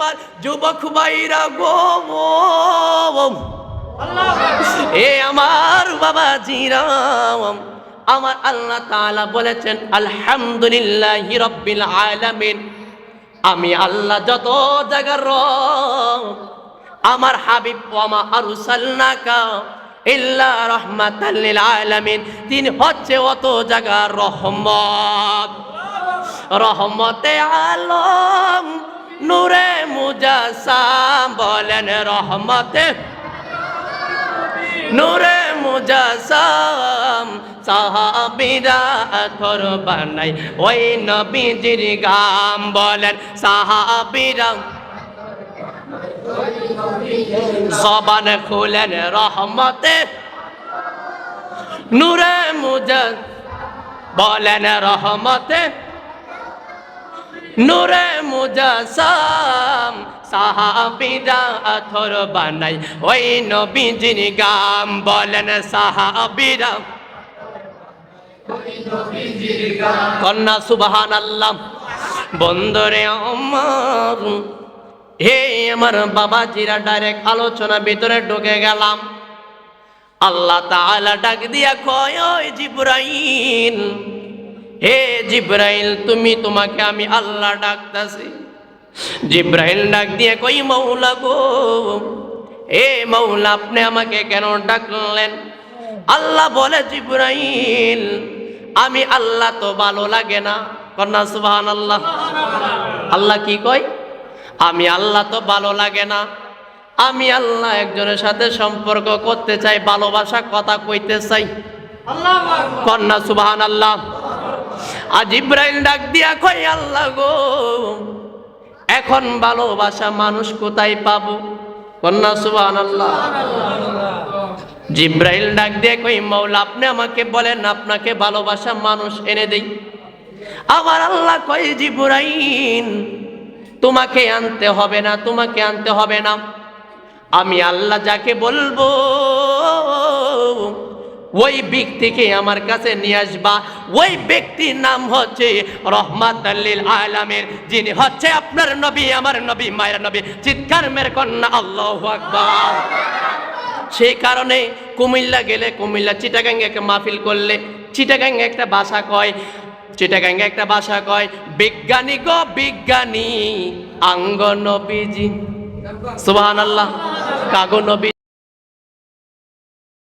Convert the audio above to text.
আমার যুবক ভাইরা গো এ আমার বাবা জিরাম। আমার আল্লাহ তাআলা বলেছেন, আলহামদুলিল্লাহ রব্বিল আলামিন। আমি আল্লাহ যত জায়গার রব, আমার হাবিব ওয়ামা আরসালনাকা ইল্লা রাহমাতাল লিল আলামিন। তিনি হচ্ছে অত জায়গার রহমত। রহমতে আলম। নূরে মুজাসাম বলেন রহমতে। নূরে মুজাসাম সাহাবিরা বানাই, ওই নবীজির গাম বলেন সাহাবিরা। জবান খুলেন রহমতে। নূরে মুজা বলেন রহমতে। নূরে মুজাসাম সাহাবিরা আথর বানাই। ওই নবীজির গাম বলেন সাহাবিরা। কন্যা সুবহান আল্লাহ বন্দরে আমার হে আমার বাবাজিরা ডাইরেক্ট আলোচনা ভিতরে ঢুকে গেলাম। আল্লাহ তাআলা ডাক দিয়া কয় ওই জিব্রাইল হে জিব্রাইল তুমি তোমাকে আমি আল্লাহ ডাকতাছি। জিব্রাইল ডাক দিয়ে কই মৌলা গো এ মৌলা আপনি আমাকে কেন ডাকলেন? আল্লাহ বলে জিব্রাইল আমি আল্লাহ তো ভালো লাগে না। কন্যা সুবহান আল্লাহ আল্লাহ কি কয়? আমি আল্লাহ তো ভালো লাগে না। আমি আল্লাহ একজনের সাথে সম্পর্ক করতে চাই ভালোবাসা কথা কইতে চাই। কন্যা সুবহান আল্লাহ আজ ইব্রাহিম ডাক দিয়া কই আল্লাহ গো, এখন ভালোবাসা মানুষ কোথায় পাবো? কন্যা সুবহান আল্লাহ জিব্রাইল ডাক দিয়ে কই মৌলা আপনি আমাকে বলেন, আপনাকে ভালোবাসা মানুষ এনে দেই। আবার আল্লাহ কই জিব্রাইল, তোমাকে আনতে হবে না, তোমাকে আনতে হবে না। আমি আল্লাহ যাকে বলব ওই ব্যক্তিকে আমার কাছে নিয়ে আসবা। ওই ব্যক্তির নাম হচ্ছে রহমাত আলামের যিনি হচ্ছে আপনার নবী, আমার নবী, মায়ের নবী, চিৎকার মের কন্যা আল্লাহ আকবার। সেই কারণে কুমিল্লা গেলে কুমিল্লা, চিটাগাঙ্গে একটা মাহফিল করলে চিটাগাঙ্গে একটা ভাষা কয়, চিটাগাঙ্গে একটা ভাষা কয়, বিজ্ঞানী গো বিজ্ঞানী, আঙ্গ নবীজি। সুবহান আল্লাহ কাগো নবী